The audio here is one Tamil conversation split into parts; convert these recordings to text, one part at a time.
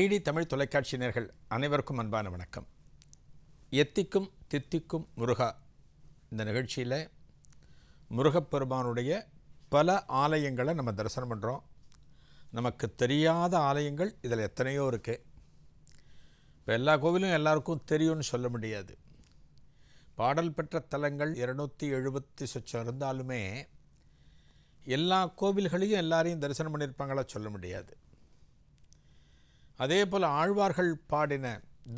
டிடி தமிழ் தொலைக்காட்சி நேர்கள் அனைவருக்கும் அன்பான வணக்கம். எத்திக்கும் தித்திக்கும் முருகா இந்த நிகழ்ச்சியில் முருகப்பெருமானுடைய பல ஆலயங்களை நம்ம தரிசனம் பண்ணுறோம் நமக்கு தெரியாத ஆலயங்கள் இதில் எத்தனையோ இருக்குது இப்போ எல்லா கோவிலும் எல்லாருக்கும் தெரியும்னு சொல்ல முடியாது. பாடல் பெற்ற தலங்கள் இருநூற்றி எழுபத்தி சொச்சம் இருந்தாலுமே எல்லா கோவில்களையும் எல்லாரையும் தரிசனம் பண்ணியிருப்பாங்களா சொல்ல முடியாது. அதே போல் ஆழ்வார்கள் பாடின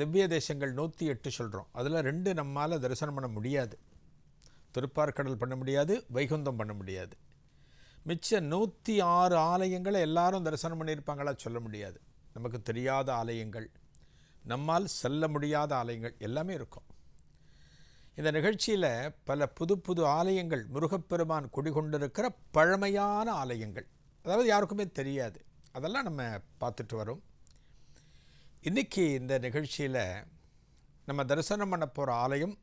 திவ்ய தேசங்கள் நூற்றி எட்டு சொல்கிறோம் அதில் ரெண்டு நம்மால் தரிசனம் பண்ண முடியாது. திருப்பார்கடல் பண்ண முடியாது வைகுந்தம் பண்ண முடியாது. மிச்ச நூற்றி ஆறு ஆலயங்களை எல்லாரும் தரிசனம் பண்ணியிருப்பாங்களா சொல்ல முடியாது. நமக்கு தெரியாத ஆலயங்கள் நம்மால் செல்ல முடியாத ஆலயங்கள் எல்லாமே இருக்கும். இந்த நிகழ்ச்சியில் பல புது புது ஆலயங்கள் முருகப்பெருமான் குடிகொண்டிருக்கிற பழமையான ஆலயங்கள் அதாவது யாருக்குமே தெரியாது. அதெல்லாம் நம்ம பார்த்துட்டு வரோம். இன்றைக்கி இந்த நிகழ்ச்சியில் நம்ம தரிசனம் பண்ண போகிற ஆலயம்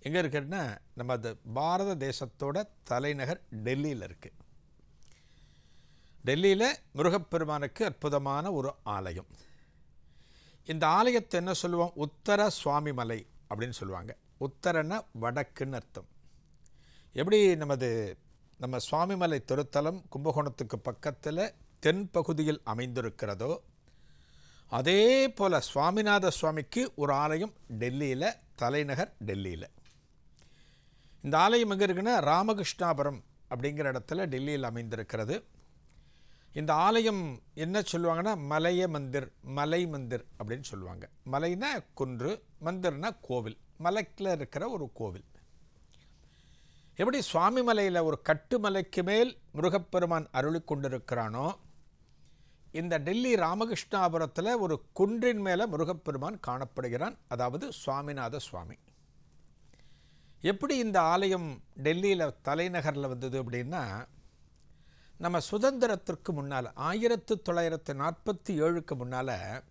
எங்கே இருக்குன்னா நமது பாரத தேசத்தோட தலைநகர் டெல்லியில் இருக்குது டெல்லியில் முருகப்பெருமானுக்கு அற்புதமான ஒரு ஆலயம். இந்த ஆலயத்தை என்ன சொல்லுவோம்? உத்தர சுவாமி மலை அப்படின்னு சொல்லுவாங்க. உத்தரன்னா வடக்குன்னு அர்த்தம். எப்படி நமது நம்ம சுவாமிமலை திருத்தலம் கும்பகோணத்துக்கு பக்கத்தில் தென் பகுதியில் அமைந்திருக்கிறதோ அதே போல் சுவாமிநாத சுவாமிக்கு ஒரு ஆலயம் டெல்லியில் தலைநகர் டெல்லியில். இந்த ஆலயம் எங்கே இருக்குன்னா ராமகிருஷ்ணாபுரம் அப்படிங்கிற இடத்துல டெல்லியில் அமைந்திருக்கிறது. இந்த ஆலயம் என்ன சொல்லுவாங்கன்னா மலைய மந்திர் மலை மந்திர் அப்படின்னு சொல்லுவாங்க. மலைனா குன்று மந்திர்னா கோவில். மலைக்கில் இருக்கிற ஒரு கோவில். எப்படி சுவாமி மலையில் ஒரு கட்டுமலைக்கு மேல் முருகப்பெருமான் அருளி கொண்டிருக்கிறானோ இந்த டெல்லி ராமகிருஷ்ணாபுரத்தில் ஒரு குன்றின் மேலே முருகப்பெருமான் காணப்படுகிறான். அதாவது சுவாமிநாத சுவாமி. எப்படி இந்த ஆலயம் டெல்லியில் தலைநகரில் வந்தது அப்படின்னா நம்ம சுதந்திரத்திற்கு முன்னால் ஆயிரத்து தொள்ளாயிரத்து நாற்பத்தி ஏழுக்கு முன்னால்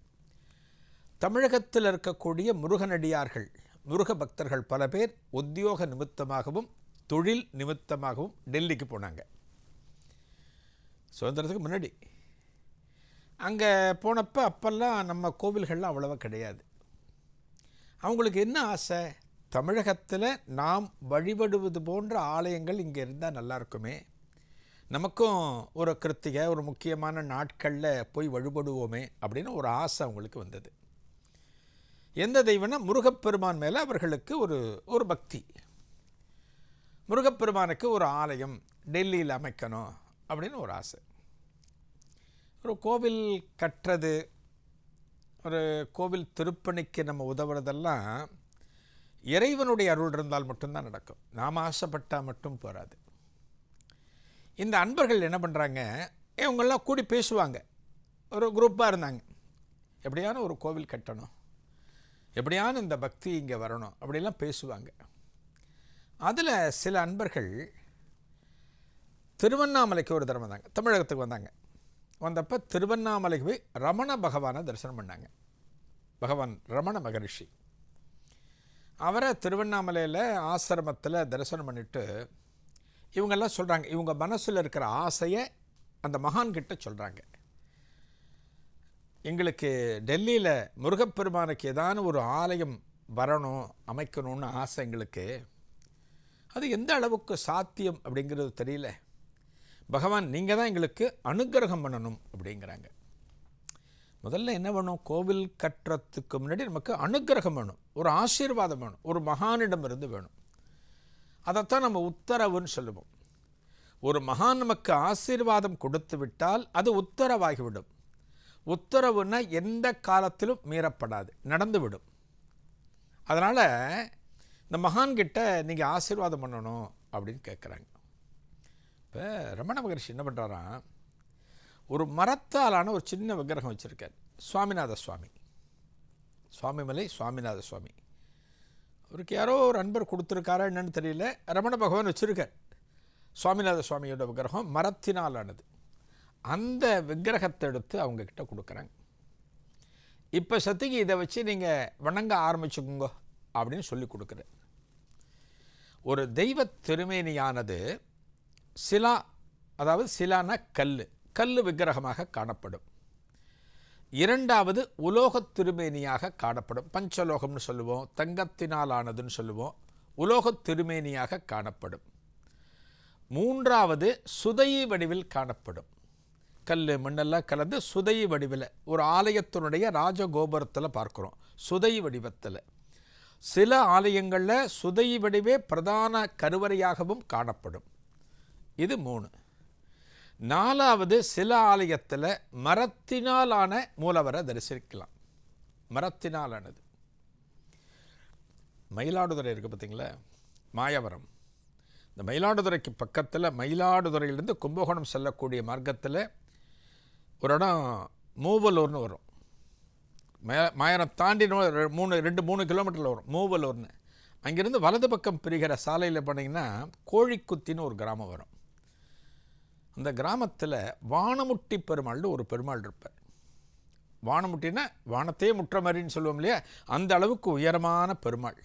தமிழகத்தில் இருக்கக்கூடிய முருகனடியார்கள் முருக பக்தர்கள் பல பேர் உத்தியோக நிமித்தமாகவும் தொழில் நிமித்தமாகவும் டெல்லிக்கு போனாங்க. சுதந்திரத்துக்கு முன்னாடி. அங்கே போனப்போ அப்போல்லாம் நம்ம கோவில்கள்லாம் அவ்வளோவா கிடையாது. அவங்களுக்கு என்ன ஆசை? தமிழகத்தில் நாம் வழிபடுவது போன்ற ஆலயங்கள் இங்கே இருந்தால் நல்லாயிருக்குமே நமக்கும் ஒரு கிருத்திகை ஒரு முக்கியமான நாட்களில் போய் வழிபடுவோமே அப்படின்னு ஒரு ஆசை அவங்களுக்கு வந்தது. எந்த தெய்வம்னா முருகப்பெருமான் மேலே அவர்களுக்கு ஒரு ஒரு பக்தி. முருகப்பெருமானுக்கு ஒரு ஆலயம் டெல்லியில் அமைக்கணும் அப்படின்னு ஒரு ஆசை. ஒரு கோவில் கட்டுறது ஒரு கோவில் திருப்பணிக்கு நம்ம உதவுறதெல்லாம் இறைவனுடைய அருள் இருந்தால் மட்டும்தான் நடக்கும். நாம் ஆசைப்பட்டால் மட்டும் போகாது இந்த அன்பர்கள் என்ன பண்ணுறாங்க இவங்கெல்லாம் கூடி பேசுவாங்க. ஒரு குரூப்பாக இருந்தாங்க. எப்படியான ஒரு கோவில் கட்டணும்? எப்படியான இந்த பக்தி இங்கே வரணும்? அப்படிலாம் பேசுவாங்க. அதில் சில அன்பர்கள் திருவண்ணாமலைக்கு ஒரு தடவை வந்தாங்க தமிழகத்துக்கு வந்தாங்க. வந்தப்போ திருவண்ணாமலைக்கு போய் ரமண பகவானை தரிசனம் பண்ணாங்க. பகவான் ரமண மகரிஷி. அவரை திருவண்ணாமலையில் ஆசிரமத்தில் தரிசனம் பண்ணிவிட்டு இவங்கெல்லாம் சொல்கிறாங்க இவங்க மனசில் இருக்கிற ஆசையை அந்த மகான்கிட்ட சொல்கிறாங்க எங்களுக்கு டெல்லியில் முருகப்பெருமானுக்கு ஏதான ஒரு ஆலயம் வரணும் அமைக்கணும்னு ஆசை எங்களுக்கு. அது எந்த அளவுக்கு சாத்தியம் அப்படிங்கிறது தெரியல. பகவான் நீங்கள் தான் எங்களுக்கு அனுக்கிரகம் பண்ணணும் அப்படிங்கிறாங்க. முதல்ல என்ன வேணும் கோவில் கட்டுறதுக்கு முன்னாடி நமக்கு அனுக்கிரகம் வேணும் ஒரு ஆசீர்வாதம் வேணும் ஒரு மகானிடம் இருந்து வேணும். அதைத்தான் நம்ம உத்தரவுன்னு சொல்லுவோம். ஒரு மகான் நமக்கு ஆசீர்வாதம் கொடுத்து விட்டால் அது உத்தரவாகிவிடும். உத்தரவுன்னா எந்த காலத்திலும் மீறப்படாது நடந்துவிடும். அதனால் இந்த மகான்கிட்ட நீங்கள் ஆசீர்வாதம் பண்ணணும் அப்படின்னு கேட்குறாங்க இப்போ ரமண மகரிஷி என்ன பண்ணுறாராம் ஒரு மரத்தாலான ஒரு சின்ன விக்கிரகம் வச்சுருக்கார். சுவாமிநாத சுவாமி. சுவாமிமலை சுவாமிநாத சுவாமி. அவருக்கு யாரோ ஒரு அன்பர் கொடுத்துருக்காரா என்னன்னு தெரியல. ரமண பகவான் வச்சுருக்கார். சுவாமிநாத சுவாமியோட விக்கிரகம் மரத்தினாலானது. அந்த விக்கிரகத்தை எடுத்து அவங்கக்கிட்ட கொடுக்குறாங்க. இப்போ சத்திக்கு இதை வச்சு நீங்கள் வணங்க ஆரம்பிச்சுக்கோங்க அப்படின்னு சொல்லி கொடுக்குறேன் ஒரு தெய்வ திருமேனியானது சிலா அதாவது சிலான கல் கல் விக்கிரகமாக காணப்படும். இரண்டாவது உலோகத் திருமேனியாக காணப்படும். பஞ்சலோகம்னு சொல்லுவோம். தங்கத்தினால் ஆனதுன்னு சொல்லுவோம். உலோகத் திருமேனியாக காணப்படும். மூன்றாவது சுதை வடிவில் காணப்படும். கல் மண்ணெல்லாம் கலந்து சுதை வடிவில் ஒரு ஆலயத்தினுடைய ராஜகோபுரத்தில் பார்க்குறோம். சுதை வடிவத்தில். சில ஆலயங்களில் சுதை வடிவே பிரதான கருவறையாகவும் காணப்படும். இது மூணு. நாலாவது சில ஆலயத்தில் மரத்தினாலான மூலவரை தரிசிக்கலாம். மரத்தினாலானது. மயிலாடுதுறை இருக்குது பார்த்தீங்களா மாயவரம். இந்த மயிலாடுதுறைக்கு பக்கத்தில் மயிலாடுதுறையிலிருந்து கும்பகோணம் செல்லக்கூடிய மார்க்கத்தில் ஒரு இடம் மூவலூர்னு வரும். மே மாயரம் தாண்டி மூணு ரெண்டு மூணு கிலோமீட்டரில் வரும். மூவலூர்னு. அங்கேருந்து வலது பக்கம் பிரிகிற சாலையில் போனீங்கன்னா கோழிக்குத்தின்னு ஒரு கிராமம் வரும். அந்த கிராமத்தில் வானமுட்டி பெருமாள்னு ஒரு பெருமாள் இருப்பார். வானமுட்டினா வானத்தையே முற்ற மாதிரின்னு சொல்லுவோம் இல்லையா? அந்த அளவுக்கு உயரமான பெருமாள்.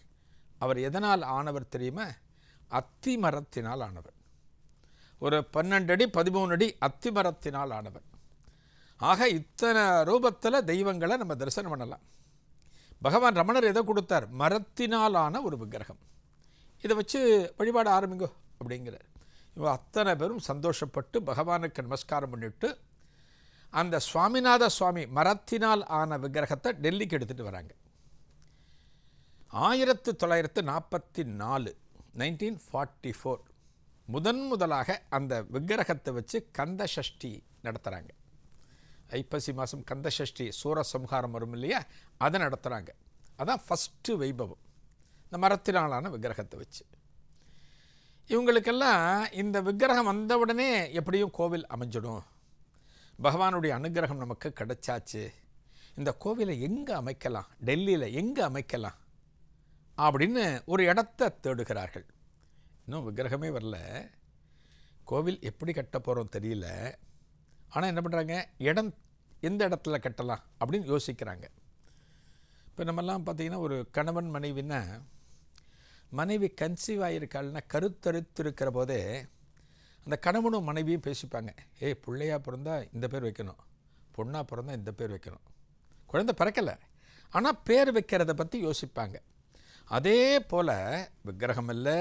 அவர் எதனால் ஆனவர் தெரியுமா? அத்தி மரத்தினால் ஆனவர். ஒரு பன்னெண்டு அடி பதிமூணு அடி அத்தி மரத்தினால் ஆனவர். ஆக இத்தனை ரூபத்தில் தெய்வங்களை நம்ம தரிசனம் பண்ணலாம். பகவான் ரமணர் எதை கொடுத்தார்? மரத்தினால் ஆன ஒரு விக்கிரகம். இதை வச்சு வழிபாட ஆரம்பிங்கோ அப்படிங்கிறார். இவங்க அத்தனை பேரும் சந்தோஷப்பட்டு பகவானுக்கு நமஸ்காரம் பண்ணிட்டு அந்த சுவாமிநாத சுவாமி மரத்தினால் ஆன விக்கிரகத்தை டெல்லிக்கு எடுத்துகிட்டு வராங்க. ஆயிரத்து தொள்ளாயிரத்து நாற்பத்தி நாலு நைன்டீன் ஃபார்ட்டி ஃபோர் முதன் முதலாக அந்த விக்கிரகத்தை வச்சு கந்த சஷ்டி நடத்துகிறாங்க ஐப்பசி மாதம் கந்த சஷ்டி சூரசம்ஹாரம் வரும் இல்லையா? அதை நடத்துகிறாங்க அதான் ஃபஸ்ட்டு வைபவம். இந்த மரத்தினாலான விக்கிரகத்தை வச்சு. இவங்களுக்கெல்லாம் இந்த விக்கிரகம் வந்த உடனே எப்படியும் கோவில் அமைஞ்சிடும். பகவானுடைய அனுகிரகம் நமக்கு கிடைச்சாச்சு. இந்த கோவிலை எங்கே அமைக்கலாம்? டெல்லியில் எங்கே அமைக்கலாம்? அப்படின்னு ஒரு இடத்த தேடுகிறார்கள். இன்னும் விக்கிரகமே வரல. கோவில் எப்படி கட்ட போகிறோம் தெரியல. ஆனால் என்ன பண்ணுறாங்க இடம் எந்த இடத்துல கட்டலாம் அப்படின்னு யோசிக்கிறாங்க. இப்போ நம்மெல்லாம் பார்த்தீங்கன்னா ஒரு கணவன் மனைவின்னா மனைவி கன்சீவ் ஆகியிருக்காள்னா கருத்தறுத்து இருக்கிற போதே அந்த கணவனும் மனைவியும் பேசிப்பாங்க. ஏய் பிள்ளையா பிறந்தா இந்த பேர் வைக்கணும். பொண்ணாக பிறந்தா இந்த பேர் வைக்கணும். குழந்தை பிறக்கலை. ஆனால் பேர் வைக்கிறத பற்றி யோசிப்பாங்க. அதே போல் விக்கிரகம் இல்லை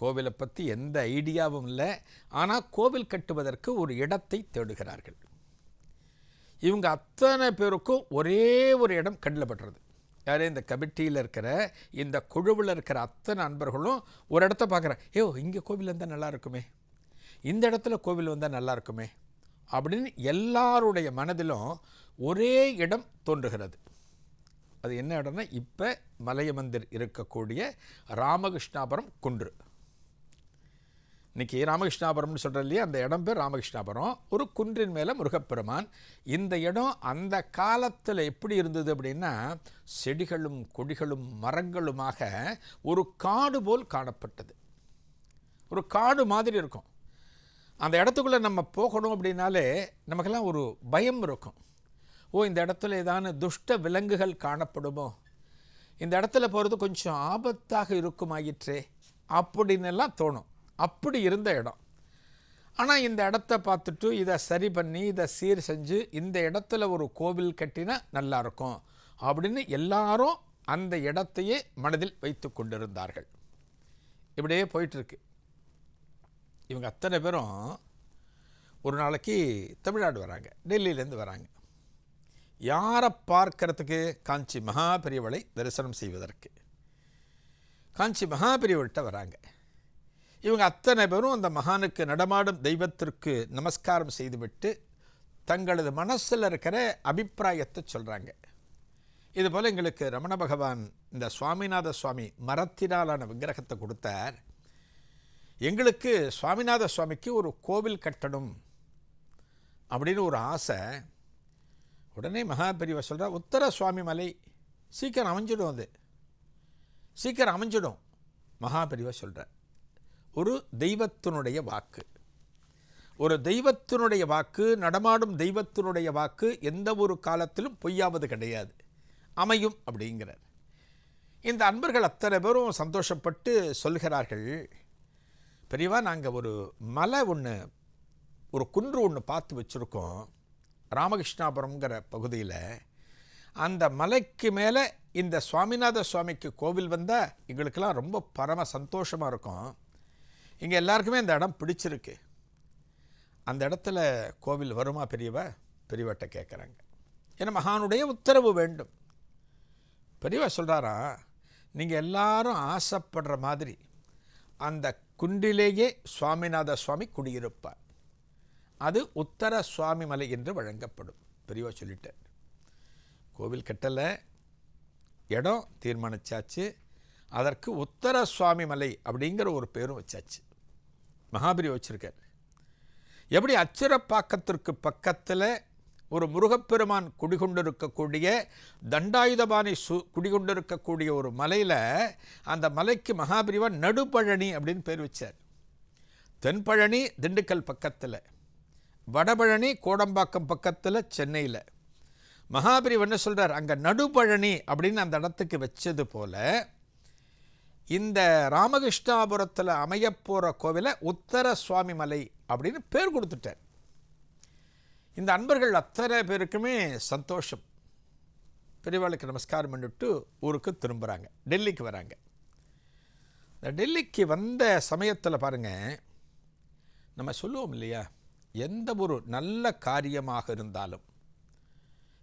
கோவிலை பற்றி எந்த ஐடியாவும் இல்லை. ஆனால் கோவில் கட்டுவதற்கு ஒரு இடத்தை தேடுகிறார்கள். இவங்க அத்தனை பேருக்கும் ஒரே ஒரு இடம் கண்ணில் பட்டுறது. யாரே? இந்த கமிட்டியில் இருக்கிற இந்த குழுவில் இருக்கிற அத்தனை நண்பர்களும் ஒரு இடத்த பார்க்குறேன் ஏ இங்கே கோவில் வந்தால் நல்லா இருக்குமே. இந்த இடத்துல கோவில் வந்தால் நல்லா இருக்குமே. அப்படின்னு எல்லாருடைய மனதிலும் ஒரே இடம் தோன்றுகிறது. அது என்ன இடம்னா இப்போ மலையமந்திர் இருக்கக்கூடிய ராமகிருஷ்ணாபுரம் குன்று. இன்றைக்கி ராமகிருஷ்ணாபுரம்னு சொல்கிறோம் இல்லையா? அந்த இடம் பேர் ராமகிருஷ்ணாபுரம். ஒரு குன்றின் மேலே முருகப்பெருமான். இந்த இடம் அந்த காலத்தில் எப்படி இருந்தது அப்படின்னா செடிகளும் கொடிகளும் மரங்களுமாக ஒரு காடு போல் காணப்பட்டது. ஒரு காடு மாதிரி இருக்கும். அந்த இடத்துக்குள்ளே நம்ம போகணும் அப்படின்னாலே நமக்கெல்லாம் ஒரு பயம் இருக்கும். ஓ இந்த இடத்துல ஏதான துஷ்ட விலங்குகள் காணப்படுமோ? இந்த இடத்துல போகிறது கொஞ்சம் ஆபத்தாக இருக்குமாயிற்றே? அப்படின்னு எல்லாம் தோணும். அப்படி இருந்த இடம். ஆனால் இந்த இடத்த பார்த்துட்டு இதை சரி பண்ணி இதை சீர் செஞ்சு இந்த இடத்துல ஒரு கோவில் கட்டினா நல்லாயிருக்கும் அப்படின்னு எல்லாரும் அந்த இடத்தையே மனதில் வைத்து கொண்டிருந்தார்கள். இப்படியே போயிட்டுருக்கு. இவங்க அத்தனை பேரும் ஒரு நாளைக்கு தமிழ்நாடு வராங்க டெல்லியிலேருந்து வராங்க. யாரை பார்க்கறதுக்கு காஞ்சி மகாபெரியவளை தரிசனம் செய்வதற்கு? காஞ்சி மகாபெரியவள்கிட்ட வராங்க. இவங்க அத்தனை பேரும் அந்த மகானுக்கு நடமாடும் தெய்வத்திற்கு நமஸ்காரம் செய்துவிட்டு தங்களது மனசில் இருக்கிற அபிப்பிராயத்தை சொல்கிறாங்க இதுபோல் எங்களுக்கு ரமண பகவான் இந்த சுவாமிநாத சுவாமி மரத்தினாலான விக்கிரகத்தை கொடுத்தார். எங்களுக்கு சுவாமிநாத சுவாமிக்கு ஒரு கோவில் கட்டணும் அப்படின்னு ஒரு ஆசை. உடனே மகாபெரிவ சொல்கிற உத்தர சுவாமி மலை சீக்கிரம் அமைஞ்சிடும் அது. சீக்கிரம் அமைஞ்சிடும். மகாபெரிவ சொல்கிறேன் ஒரு தெய்வத்தினுடைய வாக்கு. ஒரு தெய்வத்தினுடைய வாக்கு நடமாடும் தெய்வத்தினுடைய வாக்கு எந்த ஒரு காலத்திலும் பொய்யாவது கிடையாது. அமையும் அப்படிங்கிறார். இந்த அன்பர்கள் அத்தனை பேரும் சந்தோஷப்பட்டு சொல்கிறார்கள் பெரியவா நாங்கள் ஒரு மலை ஒன்று ஒரு குன்று ஒன்று பார்த்து வச்சுருக்கோம் ராமகிருஷ்ணாபுரம்ங்கிற பகுதியில். அந்த மலைக்கு மேலே இந்த சுவாமிநாத சுவாமிக்கு கோவில் வந்தால் எங்களுக்கெல்லாம் ரொம்ப பரம சந்தோஷமாக இருக்கும். இங்கே எல்லாருக்குமே இந்த இடம் பிடிச்சிருக்கு. அந்த இடத்துல கோவில் வருமா பெரியவ? பெரியவட்ட கேட்குறாங்க ஏன்னா மகானுடைய உத்தரவு வேண்டும். பெரியவா சொல்கிறாரா நீங்கள் எல்லாரும் ஆசைப்படுற மாதிரி அந்த குண்டிலேயே சுவாமிநாத சுவாமி குடியிருப்பார். அது உத்தர சுவாமி மலை என்று வழங்கப்படும். பெரியவா சொல்லிட்டார். கோவில் கட்டலை. இடம் தீர்மானிச்சாச்சு. அதற்கு உத்தர சுவாமி மலை அப்படிங்கிற ஒரு பேரும் வச்சாச்சு. மகாபரி வச்சிருக்கார். எப்படி அச்சுரப்பாக்கத்திற்கு பக்கத்தில் ஒரு முருகப்பெருமான் குடிகொண்டிருக்கக்கூடிய தண்டாயுதபாணி சு குடிகொண்டிருக்கக்கூடிய ஒரு மலையில் அந்த மலைக்கு மகாபிரிவா நடுப்பழனி அப்படின்னு பேர் வச்சார். தென்பழனி திண்டுக்கல் பக்கத்தில் வடபழனி கோடம்பாக்கம் பக்கத்தில் சென்னையில். மகாபிரிவ் என்ன சொல்கிறார் அங்கே நடுப்பழனி அப்படின்னு அந்த இடத்துக்கு வச்சது போல இந்த ராமகிருஷ்ணாபுரத்தில் அமையப்போகிற கோவிலை உத்தர சுவாமி மலை அப்படின்னு பேர் கொடுத்துட்டார். இந்த அன்பர்கள் அத்தனை பேருக்குமே சந்தோஷம். பெரியவாளுக்கு நமஸ்காரம் பண்ணிவிட்டு ஊருக்கு திரும்புகிறாங்க டெல்லிக்கு வராங்க. இந்த டெல்லிக்கு வந்த சமயத்தில் பாருங்கள் நம்ம சொல்லுவோம் இல்லையா? எந்த ஒரு நல்ல காரியமாக இருந்தாலும்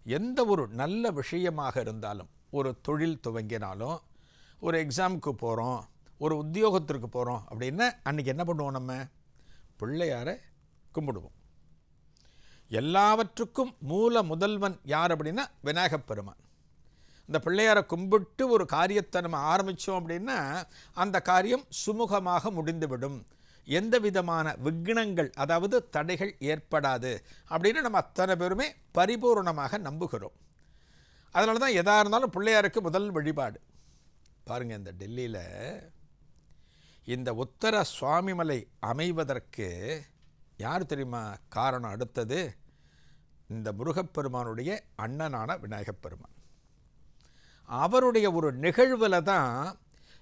எந்த ஒரு நல்ல விஷயமாக இருந்தாலும் ஒரு தொழில் துவங்கினாலும் ஒரு எக்ஸாமுக்கு போகிறோம் ஒரு உத்தியோகத்திற்கு போகிறோம் அப்படின்னா அன்றைக்கி என்ன பண்ணுவோம் நம்ம? பிள்ளையாரை கும்பிடுவோம். எல்லாவற்றுக்கும் மூல முதல்வன் யார் அப்படின்னா விநாயகப் பெருமான். இந்த பிள்ளையாரை கும்பிட்டு ஒரு காரியத்தை நம்ம ஆரம்பித்தோம் அப்படின்னா அந்த காரியம் சுமூகமாக முடிந்துவிடும். எந்த விதமான விக்னங்கள் அதாவது தடைகள் ஏற்படாது அப்படின்னு நம்ம அத்தனை பேருமே பரிபூர்ணமாக நம்புகிறோம். அதனால தான் எதாக இருந்தாலும் பிள்ளையாருக்கு முதல் வழிபாடு. பாருங்கள் இந்த டெல்லியில் இந்த உத்தர சுவாமிமலை அமைவதற்கு யார் தெரியுமா காரணம் அடுத்தது? இந்த முருகப்பெருமானுடைய அண்ணனான விநாயகப் பெருமான். அவருடைய ஒரு நிகழ்வில் தான்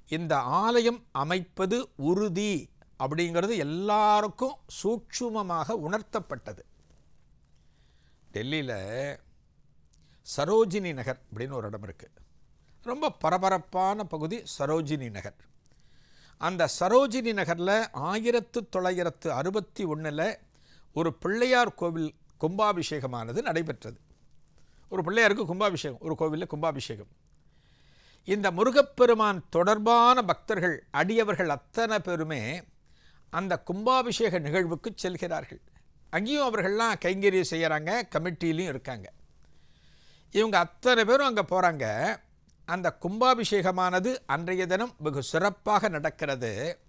இந்த ஆலயம் அமைப்பது உறுதி அப்படிங்கிறது எல்லாருக்கும் சூட்சுமமாக உணர்த்தப்பட்டது. டெல்லியில் சரோஜினி நகர் அப்படின்னு ஒரு இடம் இருக்குது ரொம்ப பரபரப்பான பகுதி சரோஜினி நகர். அந்த சரோஜினி நகரில் ஆயிரத்து தொள்ளாயிரத்து அறுபத்தி ஒன்றில் ஒரு பிள்ளையார் கோவில் கும்பாபிஷேகமானது நடைபெற்றது. ஒரு பிள்ளையாருக்கு கும்பாபிஷேகம் ஒரு கோவிலில் கும்பாபிஷேகம். இந்த முருகப்பெருமான் தொடர்பான பக்தர்கள் அடியவர்கள் அத்தனை பேருமே அந்த கும்பாபிஷேக நிகழ்வுக்கு செல்கிறார்கள். அங்கேயும் அவர்கள்லாம் கைங்கரியம் செய்கிறாங்க கமிட்டிலையும் இருக்காங்க. இவங்க அத்தனை பேரும் அங்கே போகிறாங்க அந்த கும்பாபிஷேகமானது அன்றைய தினம் வெகு சிறப்பாக நடக்கிறது.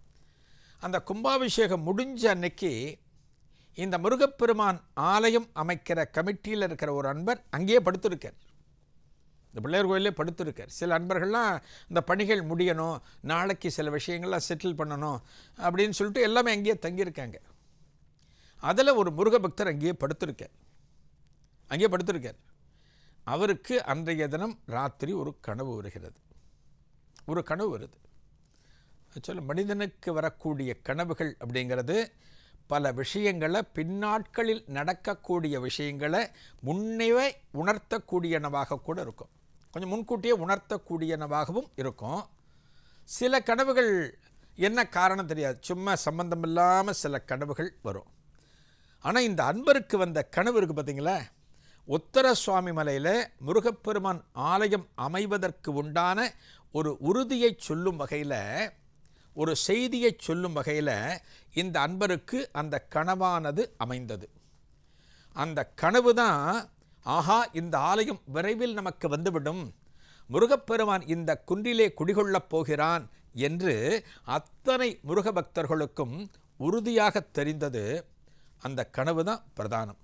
அந்த கும்பாபிஷேகம் முடிஞ்ச அன்னைக்கு இந்த முருகப்பெருமான் ஆலயம் அமைக்கிற கமிட்டியில் இருக்கிற ஒரு அன்பர் அங்கேயே படுத்திருக்கார். இந்த பிள்ளையார் கோயிலே படுத்திருக்கார். சில அன்பர்கள்லாம் இந்த பணிகள் முடியணும் நாளைக்கு சில விஷயங்கள்லாம் செட்டில் பண்ணணும் அப்படின்னு சொல்லிட்டு எல்லாமே அங்கேயே தங்கியிருக்காங்க. அதில் ஒரு முருக பக்தர் அங்கேயே படுத்திருக்கார். அங்கேயே படுத்திருக்கார். அவருக்கு அன்றைய தினம் ராத்திரி ஒரு கனவு வருகிறது. ஒரு கனவு வருது. சொல்ல மனிதனுக்கு வரக்கூடிய கனவுகள் அப்படிங்கிறது பல விஷயங்களை பின்னாட்களில் நடக்கக்கூடிய விஷயங்களை முன்னே உணர்த்தக்கூடியனவாக கூட இருக்கும். கொஞ்சம் முன்கூட்டியே உணர்த்தக்கூடியனவாகவும் இருக்கும். சில கனவுகள் என்ன காரணம் தெரியாது. சும்மா சம்பந்தம் இல்லாமல் சில கனவுகள் வரும். ஆனால் இந்த அன்பருக்கு வந்த கனவு இருக்குது பார்த்தீங்களா உத்தர சுவாமி மலையில் முருகப்பெருமான் ஆலயம் அமைவதற்கு உண்டான ஒரு உறுதியை சொல்லும் வகையில் ஒரு செய்தியை சொல்லும் வகையில் இந்த அன்பருக்கு அந்த கனவானது அமைந்தது. அந்த கனவு தான் ஆஹா இந்த ஆலயம் விரைவில் நமக்கு வந்துவிடும். முருகப்பெருமான் இந்த குன்றிலே குடிகொள்ளப் போகிறான் என்று அத்தனை முருக பக்தர்களுக்கும் உறுதியாக தெரிந்தது. அந்த கனவு தான் பிரதானம்.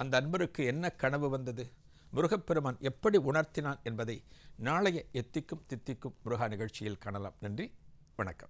அந்த அன்பருக்கு என்ன கனவு வந்தது? முருகப்பெருமான் எப்படி உணர்த்தினான் என்பதை நாளைய எத்திக்கும் தித்திக்கும் முருகா நிகழ்ச்சியில் காணலாம். நன்றி வணக்கம்.